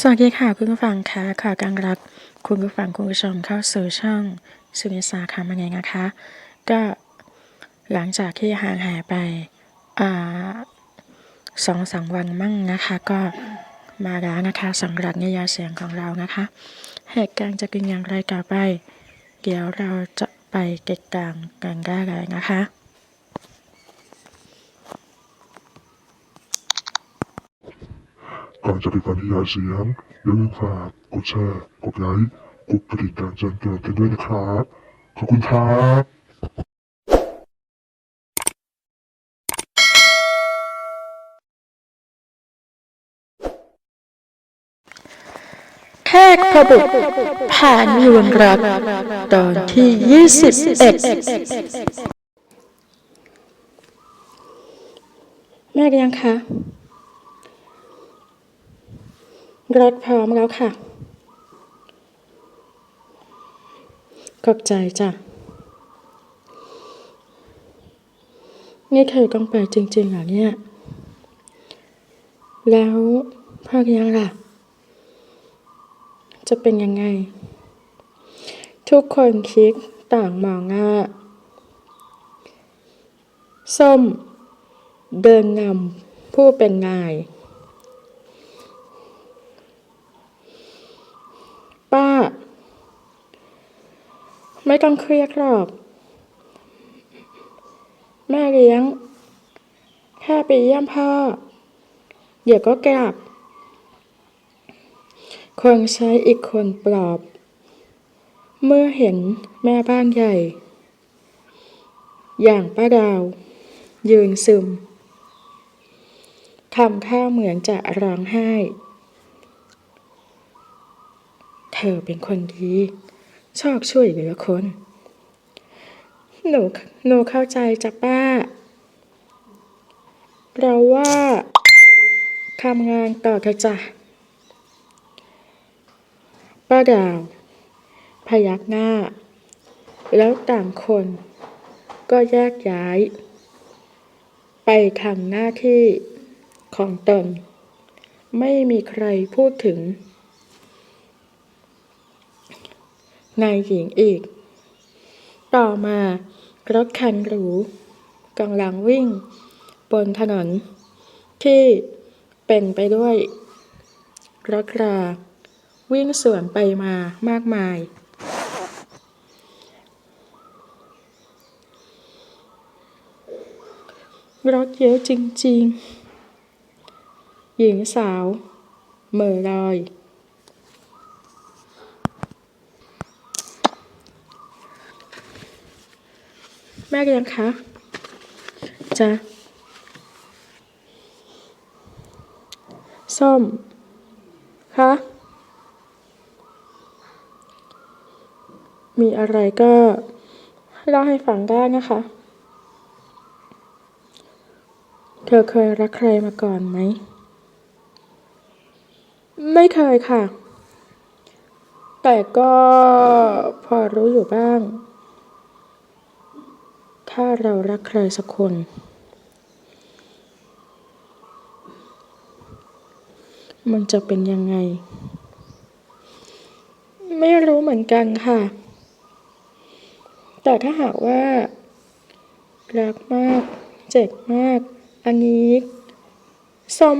สวัสดีค่ะคุณผู้ฟังคะขอต้อนรับคุณผู้ฟังคุณผู้ชมเข้าสู่ช่องสุนิสาค่ะมาไงนะคะ ก็หลังจากที่ห่างหายไปอสองสามวันมั่งนะคะ ก็มาแล้วนะคะสำหรับนิยาเสียงของเรานะคะเหตุการณ์จะเป็นอย่างไรต่อไป เดี๋ยวเราจะไปติดตามกันได้เลยนะคะ ก่อนจะไปฟังนิยายเสียง อย่าลืมฝากกดแชร์ กดไลค์ กดกระดิ่งการแจ้งเตือนกันด้วยนะครับ ขอบคุณครับแค่ขบุกผ่านยวนรัก ตอนที่ 21 แม่เลี้ยงคะ รถพร้อมแล้วค่ะ ขอบใจจ้ะ นี่เธอต้องไปจริงๆเหรอเนี่ย แล้วพ่อเลี้ยงล่ะ จะเป็นยังไง ทุกคนคิดต่างมองหน้า ส้ม เดินนำผู้เป็นนาย ป้า ไม่ต้องเครียดหรอก แม่เลี้ยง แค่ไปเยี่ยมพ่อ เดี๋ยวก็กลับ คนใช้อีกคนปลอบ เมื่อเห็นแม่บ้านใหญ่ อย่างป้าดาว ยืนซึมทำท่าเหมือนจะร้องไห้ เธอเป็นคนดี ชอบช่วยเหลือคน หนูหนูเข้าใจจ้ะป้า เราว่าทำงานต่อเถอะจ้ะป้าดาว พยักหน้า แล้วต่างคนก็แยกย้าย ไปทำหน้าที่ของตน ไม่มีใครพูดถึง นายหญิงอีก ต่อมารถคันหรูกำลังวิ่ง บนถนน ที่เป็นไปด้วย รถรา วิ่งสวนไปมามากมาย รถเยอะจริง ๆ หญิงสาวเหม่อลอย ม่เรียงคะจ้ะส้มคะมีอะไรก็เล่าให้ฟังได้นะคะ เธอเคยรักใครมาก่อนไหม ไม่เคยค่ะ แต่ก็พอรู้อยู่บ้าง ถ้าเรารักใครสักคน มันจะเป็นยังไง ไม่รู้เหมือนกันค่ะ แต่ถ้าหากว่า รักมาก เจ็บมาก อันนี้ส้ม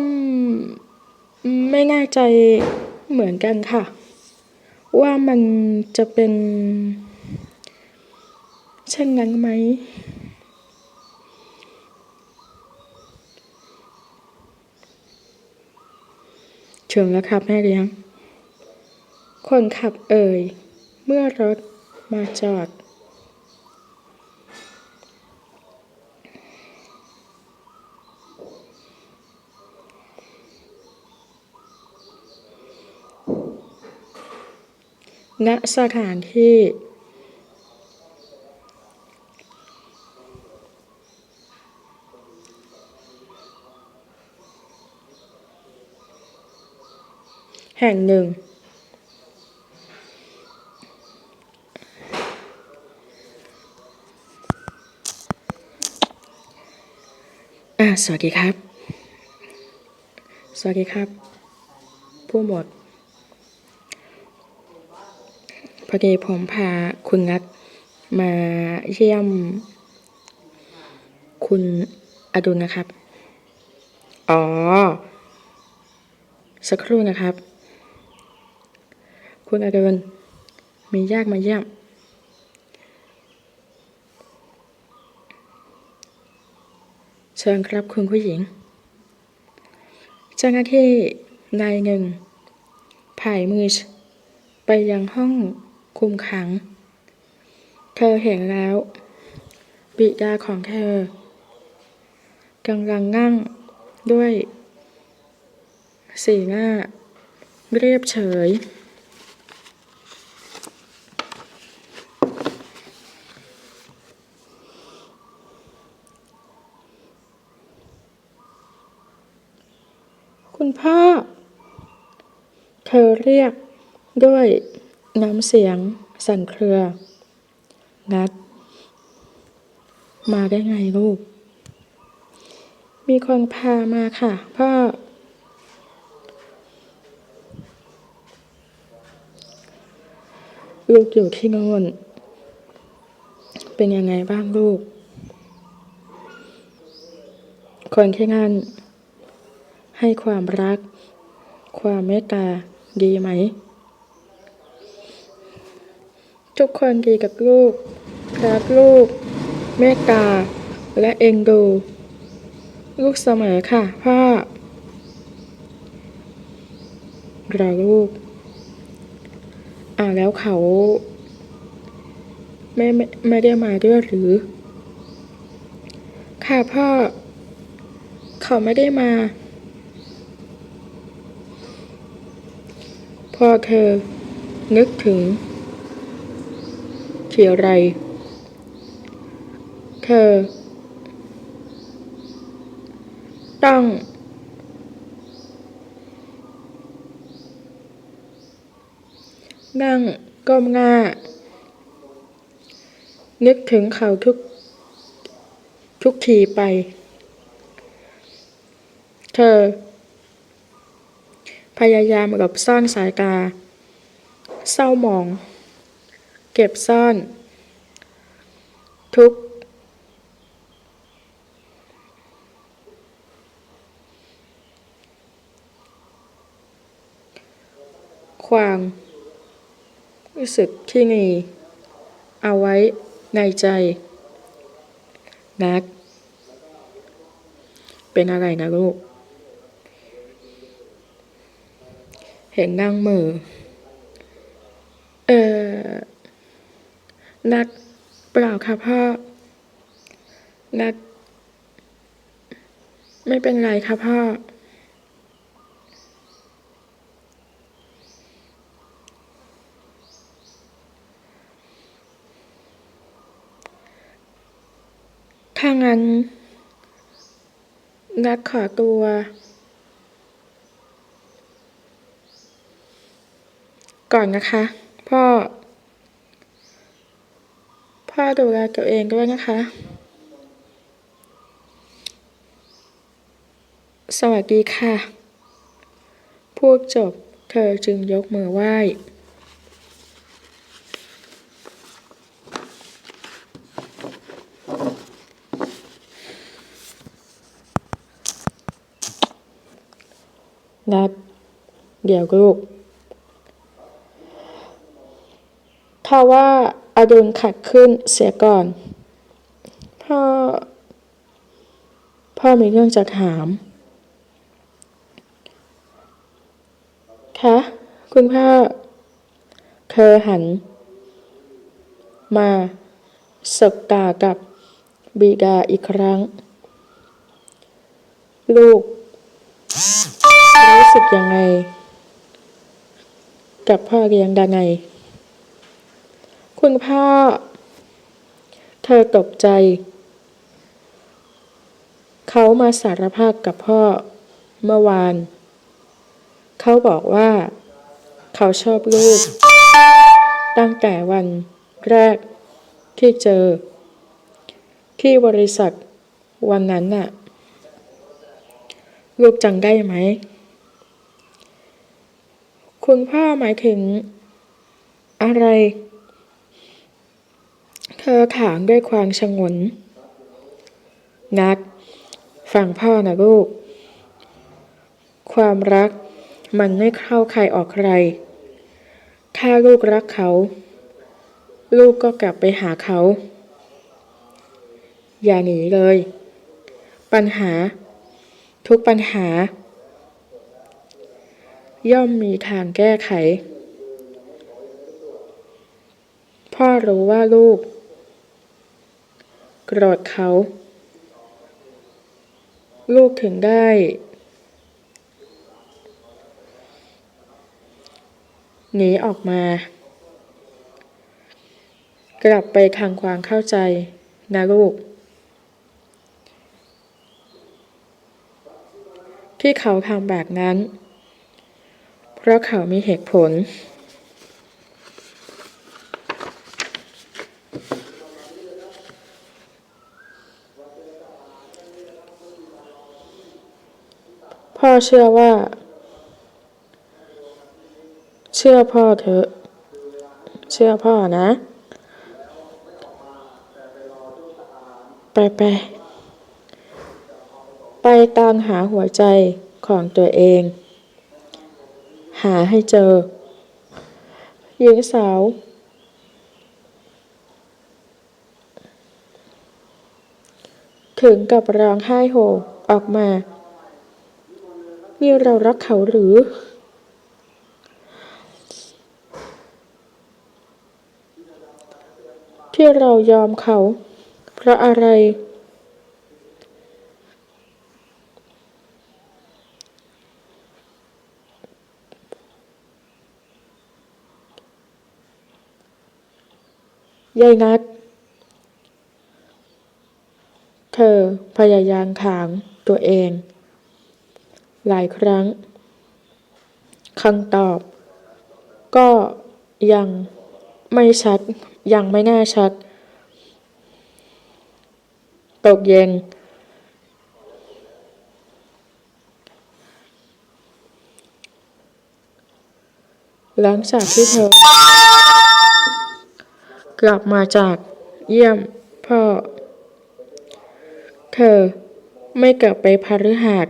ไม่แน่ใจเหมือนกันค่ะ ว่ามันจะเป็น เช่นนั้นไหม เชิงแล้วครับแม่เลี้ยง คนขับเอ่ย เมื่อรถมาจอด ณสถานที่ ห่งหนึ่งสวัสดีครับ สวัสดีครับ ผู้หมด พอดีผมพาคุณนัดมาเยี่ยม คุณอดุลนะครับ อ๋อ สักครู่นะครับ คุณอดุลมีญาติมาเยี่ยม เชิญครับคุณผู้หญิง เจ้าหน้าที่นายหนึ่งผ่ายมือไปยังห้องคุมขัง เธอเห็นแล้ว บิดาของเธอกำลังนั่งด้วย สีหน้า เรียบเฉย คุณพ่อ เธ อเรียกด้วยน้ำเสียงสั่นเครือนัด มาได้ไงลูก มีคนพามาค่ะ พ่อ ลูกอยู่ที่โน่นเป็นยังไงบ้างลูก คนที่นั่นให้ความรัก ความเมตตา ดีไหม ทุกคนดีกับลูกรักลูกเมตตา และเอ็นดู ลูกเสมอค่ะพ่อเราลูก อ่าแล้วเขาไม่ไม่ไม่ได้มาด้วยหรือ ค่ะพ่อ เขาไม่ได้มา พอเธอ นึกถึงทีไร เธอ ต้อง นั่งก้มหน้า นึกถึงเขาทุก ทุกทีไป เธอ พยายามหลบซ่อนสายตา เศร้าหมอง เก็บซ่อน ทุกความรู้สึกที่มีเอาไว้ในใจ นัก เป็นอะไรนะลูก เห็นนั่งมือ เออนัดเปล่าค่ะพ่อ นัดไม่เป็นไรค่ะพ่อ ถ้างั้น นัดขอตัว ก่อนนะคะ พ่อ พ่อดูแลตัวเองด้วยนะคะ สวัสดีค่ะ พูดจบเธอจึงยกมือไหว้นัดเดี๋ยวลูก ถ้าว่าอดุลขัดขึ้นเสียก่อน พ่อ พ่อมีเรื่องจะถาม คะ คุณพ่อเธอหัน มาสบตากับบิดาอีกครั้ง ลูก รู้สึกยังไง กับพ่อเลี้ยงดาไง คุณพ่อ เธอตกใจ เขามาสารภาพกับพ่อเมื่อวาน เขาบอกว่า เขาชอบลูก ตั้งแต่วันแรกที่เจอ ที่บริษัทวันนั้นน่ะ ลูกจังได้ไหม คุณพ่อหมายถึงอะไร เธอถามด้วยความชงน นัด ฟังพ่อนะลูก ความรักมันไม่เข้าใครออกใคร ถ้าลูกรักเขา ลูกก็กลับไปหาเขา อย่าหนีเลย ปัญหา ทุกปัญหา ย่อมมีทางแก้ไข พ่อรู้ว่าลูก โกรธเขา ลูกถึงได้ หนีออกมา กลับไปทางความเข้าใจนะลูก ที่เขาทำแบบนั้น เพราะเขามีเหตุผล เชื่อว่า เชื่อพ่อเถอะ เชื่อพ่อนะ ไปไป ไปตามหาหัวใจของตัวเอง หาให้เจอ หญิงสาวถึงกับร้องไห้โฮออกมา นี่เรารักเขาหรือ ที่เรายอมเขา เพราะอะไร ยายนัด เธอพยายามถามตัวเอง หลายครั้งคำตอบ ก็ยังไม่ชัด ยังไม่แน่ชัด ตกเย็น หลังจากที่เธอ กลับมาจากเยี่ยมพ่อ เธอไม่กลับไปพาฤหัส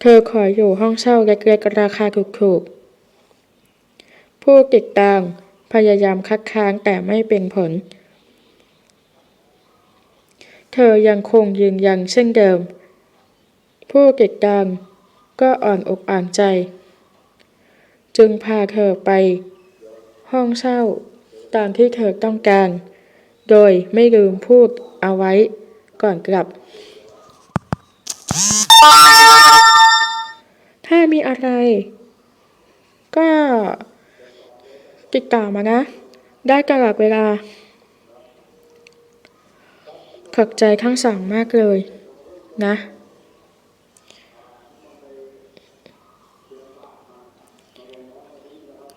เธอขออยู่ห้องเช่าเล็กๆราคาถูกๆ ผู้ติดตามพยายามคัดค้านแต่ไม่เป็นผล เธอยังคงยืนยันเช่นเดิม ผู้ติดตามก็อ่อนอกอ่อนใจ จึงพาเธอไป ห้องเช่าตามที่เธอต้องการ โดยไม่ลืมพูดเอาไว้ก่อนกลับ ถ้ามีอะไร ก็ติดต่อมานะ ได้ตลอดเวลาขอบใจทั้งสองมากเลย นะ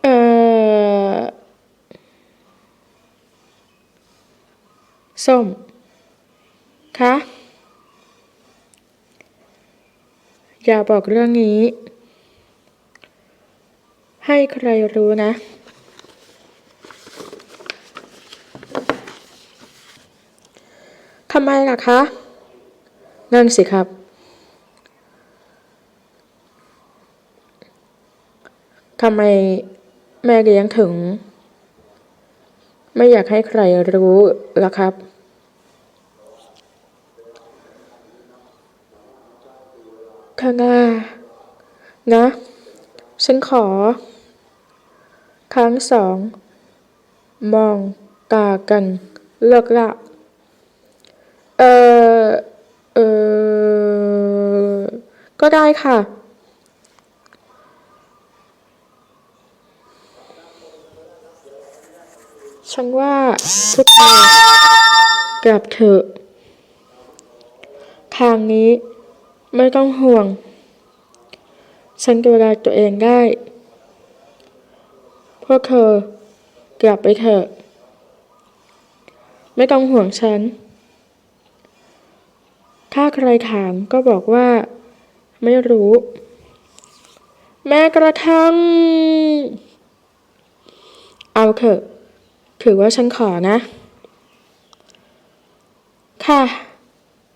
เออส้มคะ อย่าบอกเรื่องนี้ ให้ใครรู้นะ ทำไมล่ะคะ นั่นสิครับ ทำไมแม่เลี้ยงถึง ไม่อยากให้ใครรู้ล่ะครับ ข้างหน้านะ ฉันขอทั้งสอง มองตากัน เลิกละ เออเออ ก็ได้ค่ะฉันว่าทุกคนกลับเถอะทางนี้ ไม่ต้องห่วง ฉันดูแลตัวเองได้ พวกเธอกลับไปเถอะ ไม่ต้องห่วงฉัน ถ้าใครถามก็บอกว่า ไม่รู้ แม้กระทั่ง เอาเถอะ ถือว่าฉันขอนะ ค่ะ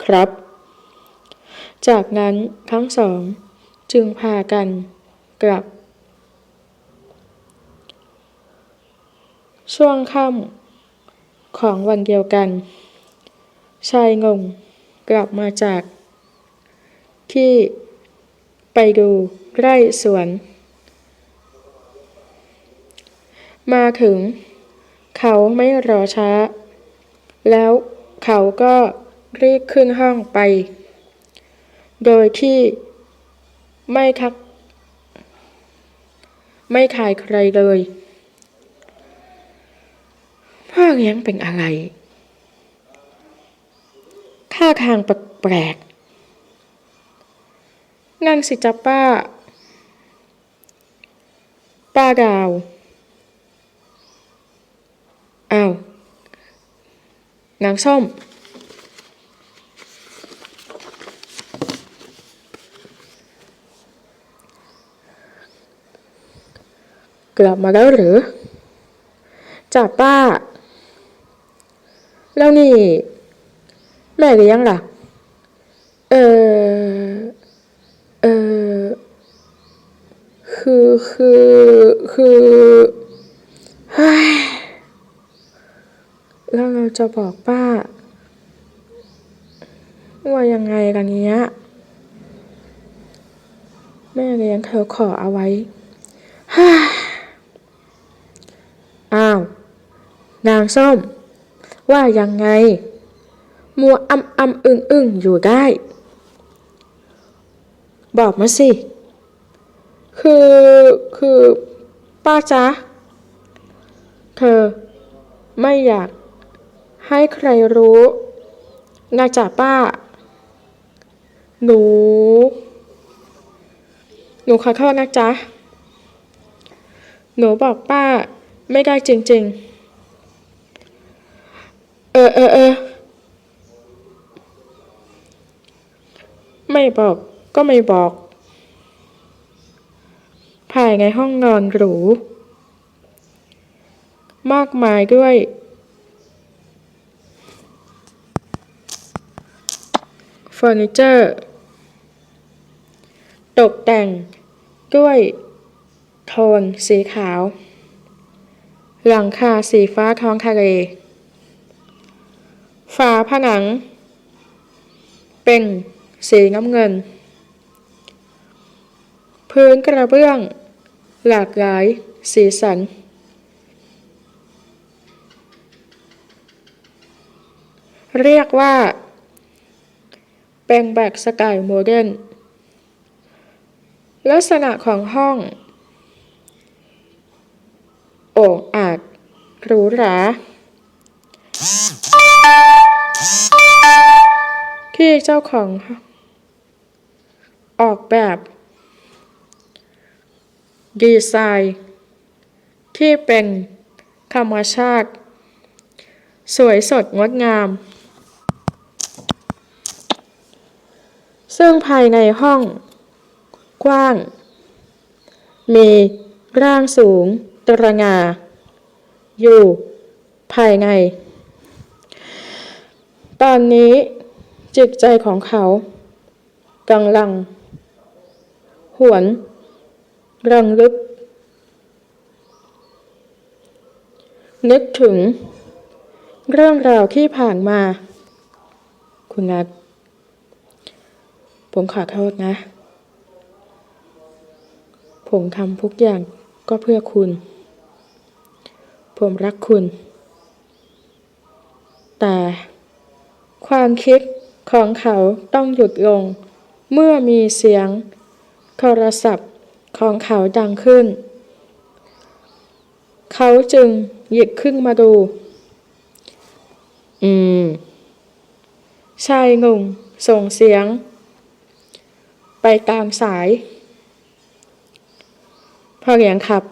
ครับ จากนั้นทั้งสอง จึงพากันกลับ ช่วงค่ำของวันเดียวกัน ชายงงกลับมาจาก ที่ไปดูไร่สวน มาถึง เขาไม่รอช้า แล้วเขาก็รีบขึ้นห้องไป โดยที่ไม่ทัก ไม่ขายใครเลยพ่อเลี้ยงเป็นอะไรท่าทางแปลกๆนั่นสิจ๊ะป้า ป้าดาว อ้าว นางส้ม กลับมาแล้วหรือจ่าป้า แล้วนี่ แม่เลี้ยงล่ะ เออเออคือคือคือเฮ้ยแล้วเราจะบอกป้า ว่ายังไงกันเนี้ย แม่เลี้ยงเธอขอเอาไว้ฮ่าอ้าว นางส้ม ว่ายังไง มัวอ้ำอ้ำอึ้งอึ้งอยู่ได้ บอกมาสิ คือคือป้าจ๊ะ เธอ ไม่อยาก ให้ใครรู้นะจ๊ะป้า หนู หนูขอโทษนะจ๊ะ หนูบอกป้าไม่ได้จริง ๆ เออเออเออ ไม่บอกก็ไม่บอก ภายในห้องนอนหรู มากมายด้วย เฟอร์นิเจอร์ ตกแต่งด้วยโทนสีขาว หลังคาสีฟ้าท้องทะเล ฝาผนัง เป็นสีน้ำเงิน พื้นกระเบื้อง หลากหลาย สีสัน เรียกว่าเป็นแบบสไตล์โมเดิร์นลักษณะของห้อง โอ่งอาจหรูหรา ที่เจ้าของออกแบบ ดีไซน์ ที่เป็นธรรมชาติ สวยสดงดงาม ซึ่งภายในห้อง กว้าง มีร่างสูงตระงา อยู่ ภายใน ตอนนี้ จิตใจของเขากำลัง หวน รังลึก นึกถึง เรื่องราวที่ผ่านมา คุณนัทผมขอโทษนะ ผมทำทุกอย่างก็เพื่อคุณ ผมรักคุณ แต่ความคิด ของเขาต้องหยุดลง เมื่อมีเสียง โทรศัพท์ของเขาดังขึ้น เขาจึงหยิบขึ้นมาดู อืม ชายงงส่งเสียง ไปตามสายพ่อเลี้ยงครับ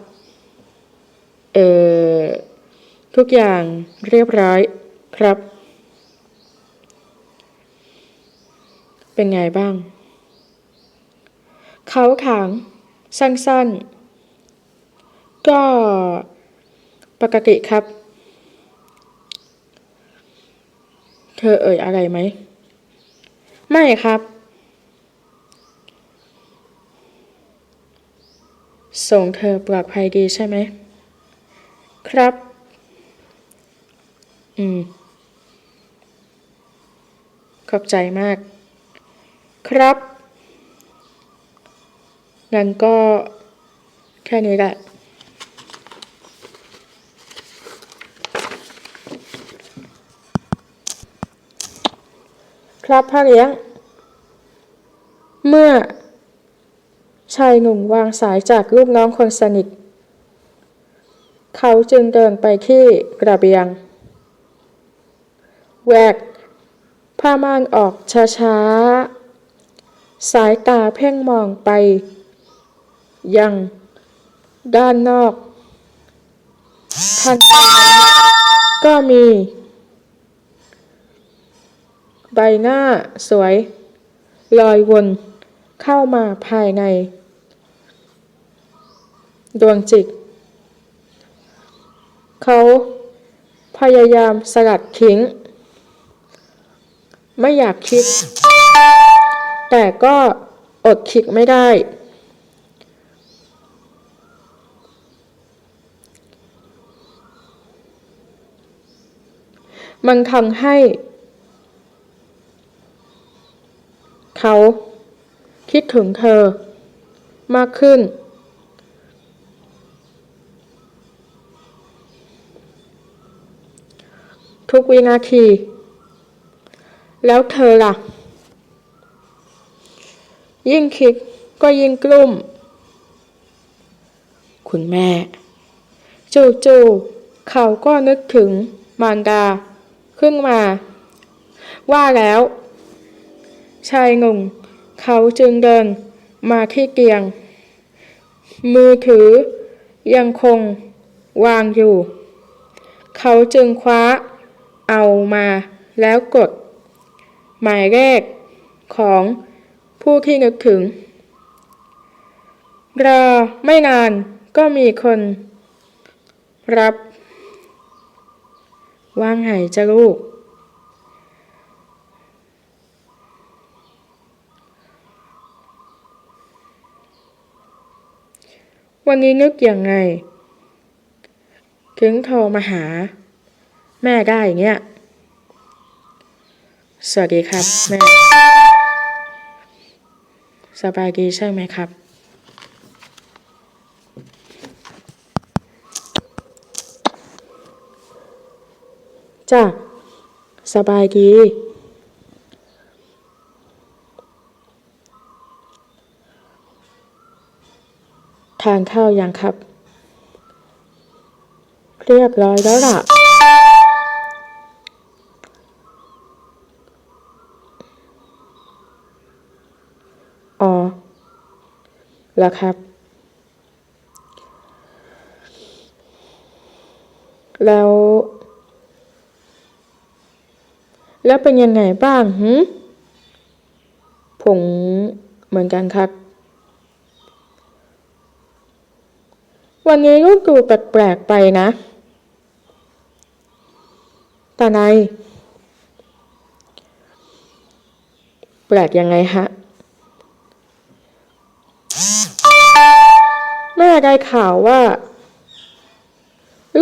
เอ่อทุกอย่างเรียบร้อยครับ เป็นไงบ้าง เขาถามสั้นๆ ก็ปกติครับ เธอเอ่ยอะไรไหม ไม่ครับ ส่งเธอปลอดภัยดีใช่ไหม ครับ อืม ขอบใจมาก ครับงั้นก็แค่นี้แหละครับพ่อเลี้ยง เมื่อ ชายหนุ่มวางสายจากลูกน้องคนสนิท เขาจึงเดินไปที่กระเบียงแหวกผ้าม่านออกช้าๆ สายตาเพ่งมองไป ยัง ด้านนอก ทันใดก็มี ใบหน้าสวย ลอยวนเข้ามาภายใน ดวงจิต เขาพยายามสลัดทิ้ง ไม่อยากคิด แต่ก็อดคิดไม่ได้ มันทำให้ เขาคิดถึงเธอมากขึ้น ทุกวินาที แล้วเธอล่ะ ยิ่งคิดก็ยิ่งกลุ้ม คุณแม่ จู่ๆเขาก็นึกถึงมารดา ขึ้นมา ว่าแล้ว ชายหนุ่มเขาจึงเดินมาที่เตียง มือถือยังคงวางอยู่ เขาจึงคว้าเอามาแล้วกด หมายเลขของ ผู้ที่นึกถึง รอไม่นานก็มีคน รับ ว่างไห้จะลูก วันนี้นึกยังไง ถึงโทรมาหา แม่ได้เงี้ยสวัสดีครับ แม่ สบายดีใช่ไหมครับ จ้ะ สบายดี ทานข้าวยังครับ เรียบร้อยแล้วล่ะ อ๋อ แล้วครับ แล้ว แล้วเป็นยังไงบ้างหืมผมเหมือนกันครับ วันนี้ลูกดูแปลกๆไปนะตาในแปลกยังไงฮะ แม่ ได้ข่าวว่า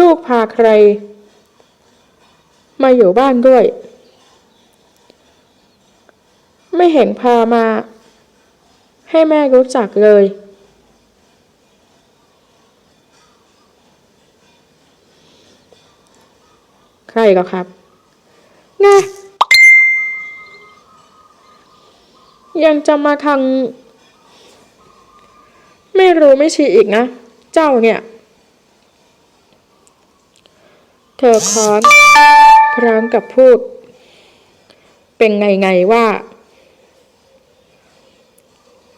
ลูกพาใคร มาอยู่บ้านด้วย ไม่เห็นพามา ให้แม่รู้จักเลย ใครเหรอครับนะยังจะมาทาง ไม่รู้ไม่ชี้อีกนะ เจ้าเนี่ย เธอค้อนพร้อมกับพูด เป็นไงไงว่า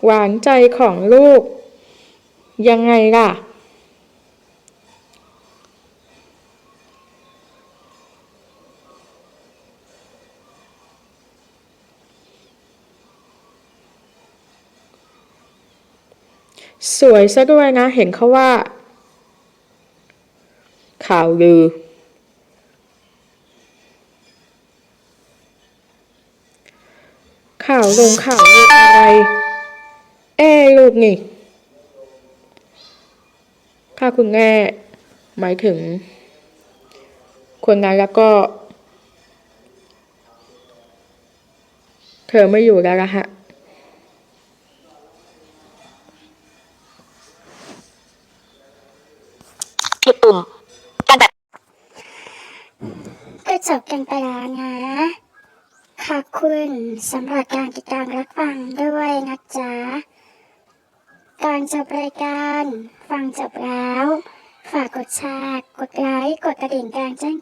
หวานใจของลูก ยังไงล่ะ สวยซะด้วยนะ เห็นเขาว่า ข่าวลือ ข่าวลงข่าวลงออะไร แอลูกนี่ถ้าคุณแม่หมายถึง คนนั้นแล้วก็ เธอไม่อยู่แล้วละฮะ หยุดปุ่ม การแบบ ก็จบกันไปแล้วนะ ขอบคุณ สำหรับการติดตามรับฟังด้วยนะจ๊ะก่อนจบรายการ ฟังจบแล้ว ฝากกดแชร์ กดไลค์ กดกระดิ่งการแจ้ง